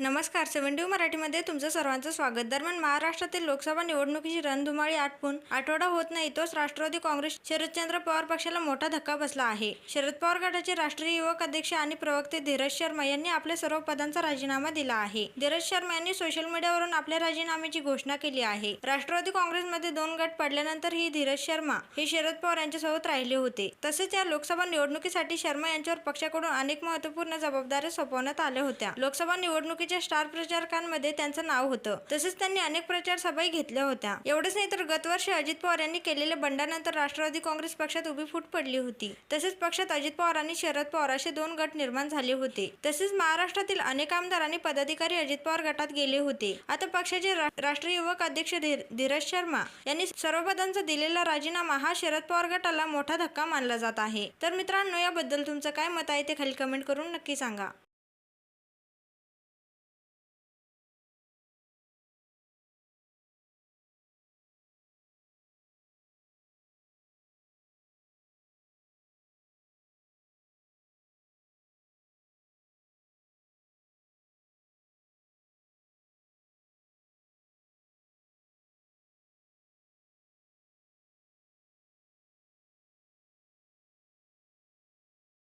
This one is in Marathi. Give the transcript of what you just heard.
नमस्कार सेव्हन मराठीमध्ये तुमचं सर्वांचं स्वागत. दरम्यान महाराष्ट्रातील लोकसभा निवडणुकीची रणधुमाळी आटपून आठवडा होत नाही तोच राष्ट्रवादी काँग्रेस शरदचंद्र पवार पक्षाला मोठा धक्का बसला आहे. शरद पवार गटाचे राष्ट्रीय युवक अध्यक्ष आणि प्रवक्ते धीरज शर्मा यांनी आपल्या सर्व पदांचा राजीनामा दिला आहे. धीरज शर्मा यांनी सोशल मीडियावरून आपल्या राजीनाम्याची घोषणा केली आहे. राष्ट्रवादी काँग्रेसमध्ये दोन गट पडल्यानंतर ही धीरज शर्मा हे शरद पवार यांच्यासोबत राहिले होते. तसेच या लोकसभा निवडणुकीसाठी शर्मा यांच्यावर पक्षाकडून अनेक महत्त्वपूर्ण जबाबदाऱ्या सोपवण्यात आल्या होत्या. लोकसभा निवडणुकीच्या स्टार प्रचारकांमध्ये त्यांचं नाव होतं. तसेच त्यांनी अनेक प्रचार सभाही घेतल्या होत्या. एवढंच नाही तर गतवर्षी अजित पवार यांनी केलेल्या बंडानंतर राष्ट्रवादी काँग्रेस पक्षात उभी फूट पडली होती. तसेच पक्षात अजित पवार आणि शरद पवार असे दोन गट निर्माण झाले होते. तसेच महाराष्ट्रातील अनेक आमदार आणि पदाधिकारी अजित पवार गटात गेले होते. आता पक्षाचे राष्ट्रीय युवक अध्यक्ष धीर- धीरज शर्मा यांनी सर्व पदांचा दिलेला राजीनामा हा शरद पवार गटाला मोठा धक्का मानला जात आहे. तर मित्रांनो याबद्दल तुमचं काय मत आहे ते खाली कमेंट करून नक्की सांगा.